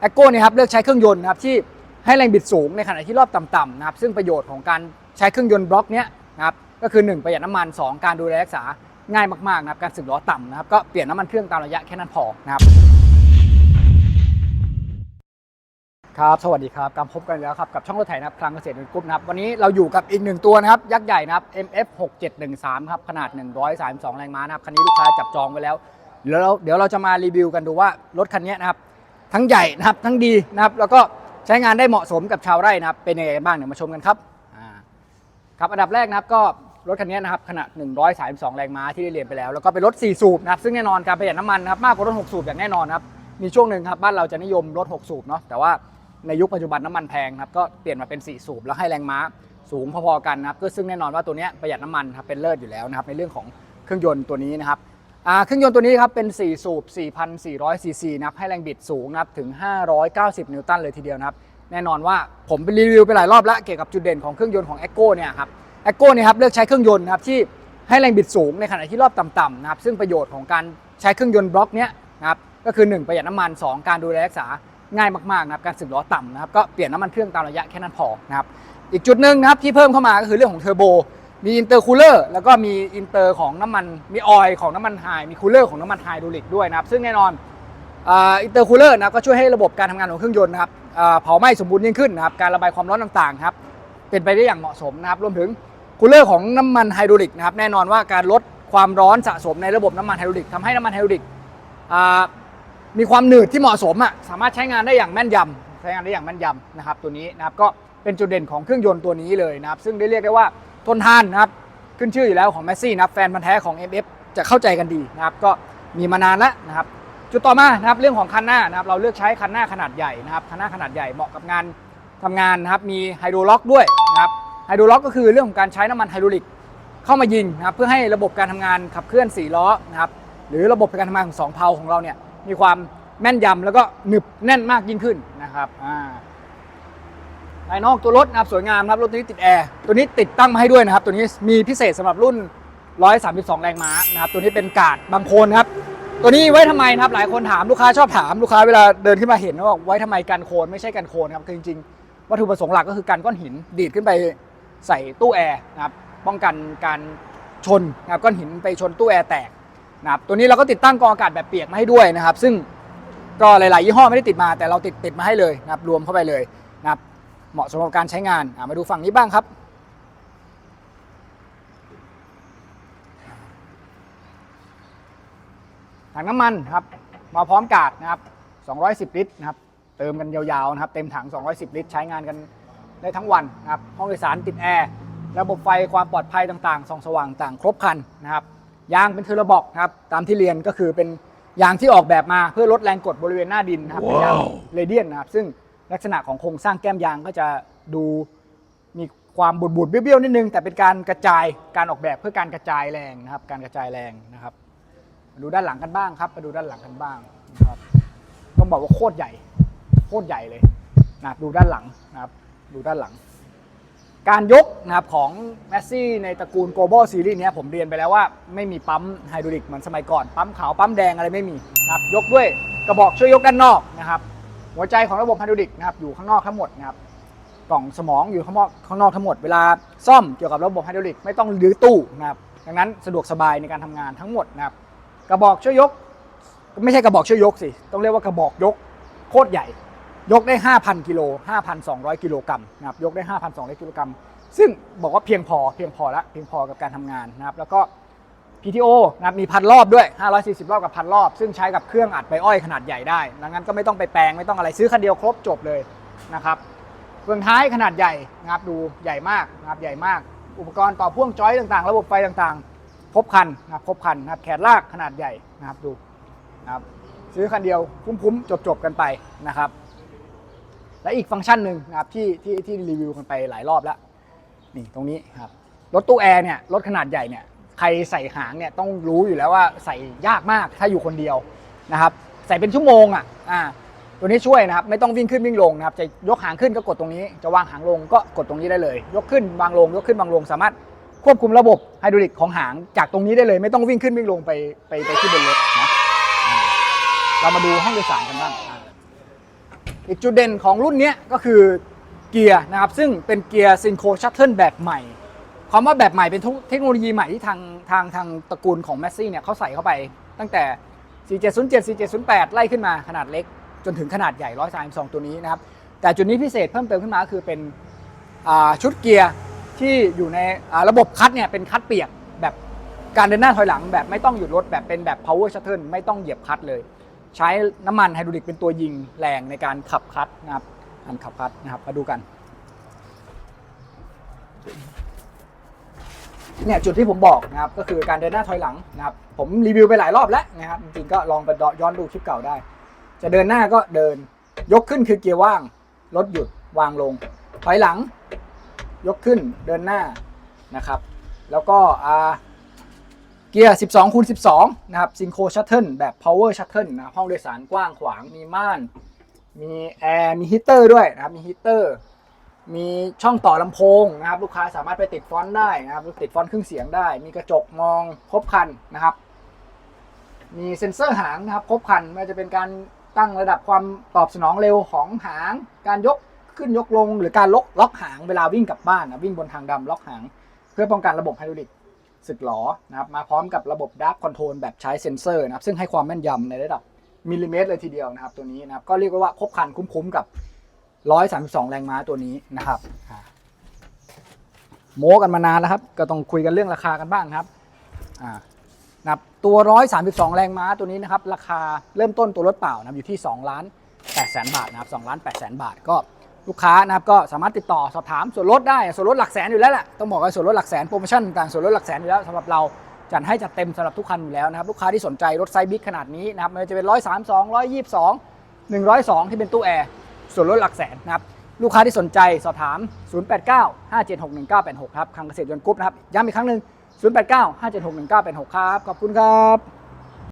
แอคโก้เนี่ยครับเลือกใช้เครื่องยนต์นะครับที่ให้แรงบิดสูงในขณะที่รอบต่ำๆนะครับซึ่งประโยชน์ของการใช้เครื่องยนต์บล็อกเนี้ยนะครับก็คือ 1 ประหยัดน้ำมัน 2 การดูแลรักษาง่ายมากๆนะครับการสึกล้อต่ำนะครับก็เปลี่ยนน้ำมันเครื่องตามระยะแค่นั้นพอนะครับครับสวัสดีครับกลับพบกันแล้วครับกับช่องรถไถนะครับคลังเกษตรกรุ๊ปนะครับวันนี้เราอยู่กับอีกหนึ่งตัวนะครับยักษ์ใหญ่นะครับ MF 6713ครับขนาด 132 แรงม้านะครับคันนี้ลูกค้าจับจองไว้แล้วเดี๋ยวเราเดี๋ยวเราจะมารีวิวกันดูว่ารถคันนี้นะครับ ทั้งใหญ่นะครับทั้งดีนะครับ แล้วก็ใช้งานได้เหมาะสมกับชาวไร่นะครับ เป็นยังไงกันบ้างเดี๋ยวมาชมกันครับครับอันดับแรกนะครับก็รถคันนี้นะครับขนาด 132 แรงม้าที่ได้เรียนไปแล้ว แล้วก็เป็นรถ 4 สูบนะครับซึ่งแน่นอนการประหยัดน้ำมันนะครับมากกว่ารถ 6 สูบอย่างแน่นอนครับมีช่วงหนึ่งครับบ้านเราจะนิยมรถ 6 สูบเนาะแต่ว่าในยุคปัจจุบันน้ำมันแพงครับก็เปลี่ยนมาเป็น 4 สูบแล้วให้แรงม้าสูงพอๆกันนะครับก็ซึ่งแน่นอนว่าตัวนี้ประหยัดน้ำมันครับเป็นเลิศอยู่แล้วนะครับในเรื่องของเครื่องยนต์ตัวนี้นะครับ เครื่องยนต์ตัวนี้ครับเป็น 4 สูบ 4,400 ซีซีนะครับให้แรงบิดสูงนะครับถึง 590 นิวตันเลยทีเดียวนะครับ แน่นอนว่าผมไปรีวิวไปหลายรอบแล้วเกี่ยวกับจุดเด่นของเครื่องยนต์ของ e c h o เนี่ยครับ e c h o เนี่ยครับเลือกใช้เครื่องยนต์นะครับที่ให้แรงบิดสูงในขณะที่รอบต่ำๆนะครับซึ่งประโยชน์ของการใช้เครื่องยนต์บล็อกเนี้ยนะครับก็คือ 1 ประหยัดน้ำมัน 2 การดูแลรักษาง่ายมากๆนะครับการสึกล้อต่ำนะครับก็เปลี่ยนน้ำมันเครื่องตามระยะแค่นั้นพอนะครับอีกจุดหนึ่งนะครับที่เพิ่มเข้ามาก็คือเรื่องของเทอร์โบ มีอินเตอร์คูลเลอร์แล้วก็มีอินเตอร์ของน้ำมันมีออยล์ของน้ำมันไฮมีคูลเลอร์ของน้ำมันไฮดรอลิกด้วยนะครับ ซึ่งแน่นอนอินเตอร์คูลเลอร์นะครับก็ช่วยให้ระบบการทำงานของเครื่องยนต์นะครับเผาไหม้สมบูรณ์ยิ่งขึ้นนะครับการระบายความร้อนต่างๆครับเป็นไปได้อย่างเหมาะสมนะครับรวมถึงคูลเลอร์ของน้ำมันไฮดรอลิกนะครับแน่นอนว่าการลดความร้อนสะสมในระบบน้ำมันไฮดรอลิกทำให้น้ำมันไฮดรอลิกมีความหนืดที่เหมาะสมอะสามารถใช้งานได้อย่างแม่นยำใช้งานได้อย่างแม่นยำนะครับตัวนี้นะครับก็เป็นจุดเด่นของเครื่องยนต์ตัวนี้เลยนะครับซึ่งได้เรียกได้ว่า ทนทานนะครับขึ้นชื่ออยู่แล้วของแมสซี่นะครับแฟนพันธ์แท้ของ MF จะเข้าใจกันดีนะครับก็มีมานานแล้วนะครับจุดต่อมานะครับเรื่องของคันหน้านะครับเราเลือกใช้คันหน้าขนาดใหญ่นะครับคันหน้าขนาดใหญ่เหมาะกับงานทำงานนะครับมีไฮโดรล็อกด้วยนะครับไฮโดรล็อกก็คือเรื่องของการใช้น้ำมันไฮดรอลิกเข้ามายิงนะครับเพื่อให้ระบบการทำงานขับเคลื่อน4ล้อนะครับหรือระบบการทำงานของสองเพลาของเราเนี่ยมีความแม่นยำแล้วก็หนึบแน่นมากยิ่งขึ้นนะครับอ่า ภายนอกตัวรถนะครับสวยงามครับรถตัวนี้ติดแอร์ตัวนี้ติดตั้งมาให้ด้วยนะครับ ตัวนี้มีพิเศษสำหรับรุ่น 132 แรงม้านะครับตัวนี้เป็นกาดบางโคนครับตัวนี้ไว้ทำไมนะครับหลายคนถามลูกค้าชอบถามลูกค้าเวลาเดินขึ้นมาเห็นว่าไว้ทำไมกันโคนไม่ใช่กันโคนครับคือจริงๆ วัตถุประสงค์หลักก็คือการก้อนหินดีดขึ้นไปใส่ตู้แอร์นะครับป้องกันการชนนะครับก้อนหินไปชนตู้แอร์แตกนะครับตัวนี้เราก็ติดตั้งกรองอากาศแบบเปียกมาให้ด้วยนะครับ ซึ่งก็หลาย ๆ ยี่ห้อไม่ได้ติดมาแต่เราติดติดมาให้เลยนะครับรวมเข้าไปเลยนะครับ เหมาะสำหรับการใช้งานอะมาดูฝั่งนี้บ้างครับ ถังน้ำมันครับ มาพร้อมกาดนะครับ 210 ลิตรนะครับ เติมกันยาวๆนะครับ เต็มถัง 210 ลิตร ใช้งานกันได้ทั้งวันนะครับ ห้องโดยสารติดแอร์ ระบบไฟความปลอดภัยต่างๆ ส่องสว่างต่างครบครันนะครับ ยางเป็นเทอร์โบบอกนะครับ ตามที่เรียนก็คือเป็นยางที่ออกแบบมาเพื่อลดแรงกดบริเวณหน้าดินนะครับเป็นยางเรเดียนนะครับ ซึ่ง ลักษณะของโครงสร้างแก้มยางก็จะดูมีความบูดๆเบี้ยวๆนิดนึง แต่เป็นการกระจายการออกแบบเพื่อการกระจายแรงนะครับ การกระจายแรงนะครับมาดูด้านหลังกันบ้างครับมาดูด้านหลังกันบ้างนะครับต้องบอกว่าโคตรใหญ่ โคตรใหญ่เลยนะดูด้านหลังนะครับดูด้านหลัง การยกนะครับของแมสซี่ในตระกูล global series เนี้ยผมเรียนไปแล้วว่าไม่มีปั๊มไฮดรอลิกเหมือนสมัยก่อน ปั๊มขาวปั๊มแดงอะไรไม่มีนะครับยกด้วยกระบอกช่วยยกด้านนอกนะครับ หัวใจของระบบไฮดรอลิกนะครับอยู่ข้างนอกทั้งหมดนะครับกล่องสมองอยู่ข้างนอกข้างนอกทั้งหมดเวลาซ่อมเกี่ยวกับระบบไฮดรอลิกไม่ต้องรื้อตู้นะครับดังนั้นสะดวกสบายในการทำงานทั้งหมดนะครับกระบอกช่วยยก ไม่ใช่กระบอกช่วยยกสิต้องเรียกว่ากระบอกยกโคตรใหญ่ ยกได้ 5,000กิโล5,200 กิโลกรัมนะครับยกได้ 5,200 กิโลกรัมซึ่งบอกว่าเพียงพอเพียงพอละเพียงพอกับการทำงานนะครับแล้วก็ PTO นะครับมีพันรอบด้วย 540 รอบกับพันรอบ ซึ่งใช้กับเครื่องอัดใบอ้อยขนาดใหญ่ได้ดังนั้นก็ไม่ต้องไปแปลงไม่ต้องอะไรซื้อคันเดียวครบจบเลยนะครับเฟืองท้ายขนาดใหญ่นะครับดูใหญ่มากนะครับใหญ่มาก อุปกรณ์ต่อพ่วงจอยต่างๆ ระบบไฟต่างๆ ครบคันนะครับครบคันนะครับแขนลากขนาดใหญ่นะครับดูนะครับซื้อคันเดียวคุ้มๆจบๆกันไปนะครับ และอีกฟังก์ชันหนึ่งนะครับที่ที่ที่รีวิวกันไปหลายรอบแล้วนี่ตรงนี้ครับรถตู้แอร์เนี่ยรถขนาดใหญ่เนี่ย ใครใส่หางเนี่ยต้องรู้อยู่แล้วว่าใส่ยากมากถ้าอยู่คนเดียวนะครับ ใส่เป็นชั่วโมงอะอ่าตัวนี้ช่วยนะครับ ไม่ต้องวิ่งขึ้นวิ่งลงนะครับ จะยกหางขึ้นก็กดตรงนี้ จะวางหางลงก็กดตรงนี้ได้เลย ยกขึ้นวางลง ยกขึ้นวางลง สามารถควบคุมระบบไฮดรอลิกของหางจากตรงนี้ได้เลย ไม่ต้องวิ่งขึ้นวิ่งลงไปไปไปที่บนรถนะเรามาดูห้องโดยสารกันบ้างอ่าอีกจุดเด่นของรุ่นนี้ก็คือเกียร์นะครับ ซึ่งเป็นเกียร์ซินโคชัตเทิลแบบใหม่ คำว่าแบบใหม่เป็นเทคโนโลยีใหม่ที่ทางทางทางตระกูลของแมสซี่เนี่ยเขาใส่เข้าไป ตั้งแต่ 4707 4708 ไล่ขึ้นมาขนาดเล็ก จนถึงขนาดใหญ่132ตัวนี้นะครับ แต่จุดนี้พิเศษเพิ่มเติมขึ้นมาก็คือเป็นชุดเกียร์ที่อยู่ในระบบคัดเนี่ยเป็นคัดเปียกแบบการเดินหน้าถอยหลังแบบไม่ต้องหยุดรถแบบเป็นแบบ power shuttle ไม่ต้องเหยียบคัตเลย ใช้น้ำมันไฮดรอลิกเป็นตัวยิงแรงในการขับคัตนะครับการขับคัตนะครับมาดูกัน เนี่ยจุดที่ผมบอกนะครับก็คือการเดินหน้าถอยหลังนะครับผมรีวิวไปหลายรอบแล้วนะครับจริงๆก็ลองไปย้อนดูคลิปเก่าได้ จะเดินหน้าก็เดินยกขึ้นคือเกียร์ว่างรถหยุดวางลง ถอยหลัง ยกขึ้นเดินหน้านะครับ แล้วก็อ่าเกียร์ 12คูณ12 นะครับซิงโคชัตเทิลแบบ power shuttle นะห้องโดยสารกว้างขวางมีม่าน มีแอร์มีฮีเตอร์ด้วยนะครับมีฮีเตอร์ มีช่องต่อลำโพงนะครับลูกค้าสามารถไปติดฟอนต์ได้นะครับติดฟอนต์เครื่องเสียงได้ มีกระจกมองครบคันนะครับ มีเซ็นเซอร์หางนะครับครบคันไม่ว่าจะเป็นการตั้งระดับความตอบสนองเร็วของหาง การยกขึ้นยกลง หรือการล็อกล็อกหางเวลาวิ่งกลับบ้านนะวิ่งบนทางดำล็อกหาง เพื่อป้องกันระบบไฮดรอลิกสึกหลอนะครับมาพร้อมกับระบบด a r k คอนโทรลแบบใช้เซ็นเซอร์นะครับซึ่งให้ความแม่นยำในระดับมิลลิเมตรเลยทีเดียวนะครับตัวนี้นะครับก็เรียกว่าครบคันคุ้มๆกับ 132 แรงม้าตัวนี้นะครับอ่าโม้กันมานานแล้วครับ ก็ต้องคุยกันเรื่องราคากันบ้างครับอ่านะครับตัว 132 แรงม้าตัวนี้นะครับ ราคาเริ่มต้นตัวรถเปล่านะครับอยู่ที่2ล้าน8แสนบาทนะครับ2ล้าน8แสนบาทก็ลูกค้านะครับก็สามารถติดต่อสอบถามส่วนลดได้ส่วนลดหลักแสนอยู่แล้วแหละต้องบอกว่าส่วนลดหลักแสนโปรโมชั่นต่างๆส่วนลดหลักแสนอยู่แล้วสำหรับเราจัดให้จัดเต็มสำหรับทุกคันอยู่แล้วนะครับลูกค้าที่สนใจรถไซส์บิ๊กขนาดนี้นะครับไม่ว่าจะเป็น 132 122 102 ที่เป็นตู้แอร์ ส่วนลดหลักแสนนะครับลูกค้าที่สนใจสอบถาม 089 576 1986 ครับคลังเกษตรยนต์กรุ๊ปนะครับ ย้ำอีกครั้งหนึ่ง 089 576 1986 ครับ ขอบคุณครับ